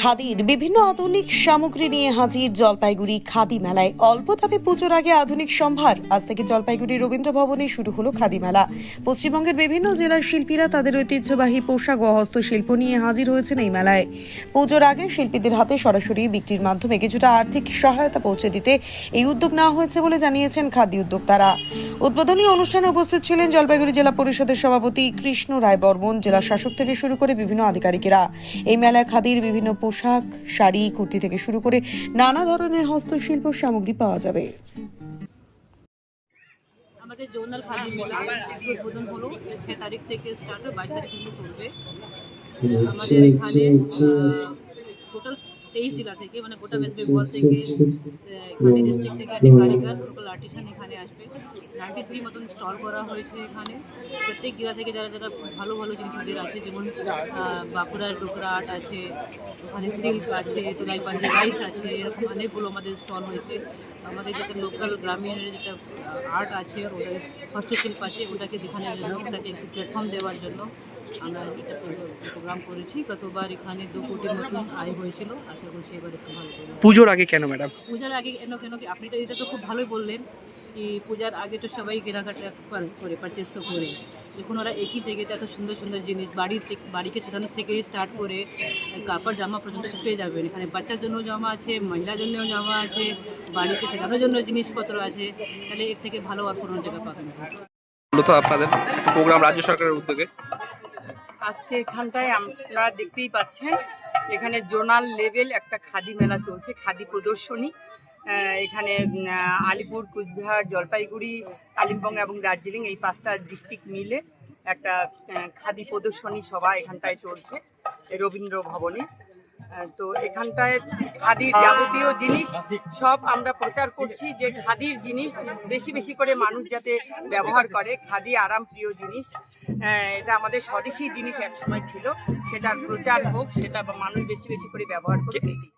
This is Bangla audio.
খাদির বিভিন্ন আধুনিক সামগ্রী নিয়ে হাজির জলপাইগুড়ি খাদি মেলায়। অল্প দামে পুজোর আগে আধুনিক সম্ভার। আজ থেকে জলপাইগুড়ি রবীন্দ্র ভবনে শুরু হলো খাদি মেলা। পশ্চিমবঙ্গের বিভিন্ন জেলার শিল্পীরা তাদের ঐতিহ্যবাহী পোশাক ও হস্তশিল্প নিয়ে হাজির হয়েছেন এই মেলায়। পুজোর আগে শিল্পীদের হাতে সরাসরি বিক্রির মাধ্যমে কিছুটা আর্থিক সহায়তা পৌঁছে দিতে এই উদ্যোগ নেওয়া হয়েছে বলে জানিয়েছেন খাদি উদ্যোক্তারা। উদ্বোধনী অনুষ্ঠানে উপস্থিত ছিলেন জলপাইগুড়ি জেলা পরিষদের সভাপতি কৃষ্ণ রায় বর্মন জেলা শাসক থেকে শুরু করে বিভিন্ন আধিকারিকেরা। এই মেলায় খাদির বিভিন্ন পোশাক শাড়ি কুর্তি থেকে শুরু করে নানা ধরনের হস্তশিল্প সামগ্রী পাওয়া যাবে। আমাদের জোনাল খাদি মেলা উদ্বোধন হলো। ছয় তারিখ থেকে স্টার্ট হবে বাইশ তারিখ পর্যন্ত চলবে। আমাদের এখানে তেইশ জেলা থেকে মানে গোটা ওয়েস্ট বেঙ্গল থেকে এখানে ডিস্ট্রিক্ট থেকে একটা কারিগর লোকাল আর্টিসান এখানে আসবে। নাইনটি থ্রি মতন স্টল করা হয়েছে এখানে। প্রত্যেক জেলা থেকে যারা যারা ভালো ভালো জিনিস ওদের আছে যেমন বাঁকুড়ার ডোকরা আর্ট আছে ওখানে সিল্ক আছে তোলাই পাঞ্জি রাইস আছে এরকম অনেকগুলো আমাদের স্টল হয়েছে। আমাদের যেটা লোকাল গ্রামীণ যেটা আর্ট আছে ওদের হস্তশিল্প আছে ওটাকে দেখানোর জন্য ওটাকে একটু প্ল্যাটফর্ম দেওয়ার জন্য আমরা এটা প্রোগ্রাম করেছি। গতবার এখানে দু কোটি মতন আয় হয়েছিল। আশা করছি এবার একটু ভালো পুজোর আগে কেন ম্যাডাম পূজার আগে কেন কেন কি? আপনি তো এটা তো খুব ভালোই বললেন কি পূজার আগে তো সবাই কেনাকাটা করে পারচেস তো করে। দেখুন ওরা একই জায়গাতে এত সুন্দর সুন্দর জিনিস বাড়ির থেকে বাড়িকে শেখানো থেকে স্টার্ট করে কাপড় জামা পর্যন্ত পেয়ে যাবেন। এখানে বাচ্চার জন্য জামা আছে মহিলার জন্যও জামা আছে বাড়িতে শেখানোর জন্য জিনিসপত্র আছে। তাহলে এর থেকে ভালো আর কোনো জায়গা পাবেন না। মূলত আপনাদের প্রোগ্রাম রাজ্য সরকারের উদ্যোগে। আজকে এখানটায় আপনারা দেখতেই পাচ্ছেন, এখানে জোনাল লেভেল একটা খাদি মেলা চলছে, খাদি প্রদর্শনী। এখানে আলিপুর, কুচবিহার, জলপাইগুড়ি, কালিম্পং এবং দার্জিলিং এই পাঁচটা ডিস্ট্রিক্ট মিলে একটা খাদি প্রদর্শনী সভা এখানটায় চলছে রবীন্দ্র ভবনে। তো এখানটায় খাদির যাবতীয় জিনিস সব আমরা প্রচার করছি যে খাদির জিনিস বেশি বেশি করে মানুষ যাতে ব্যবহার করে খাদি আরাম প্রিয় জিনিস। এটা আমাদের স্বদেশী জিনিস একসময় ছিল সেটার প্রচার হোক সেটা মানুষ বেশি বেশি করে ব্যবহার করে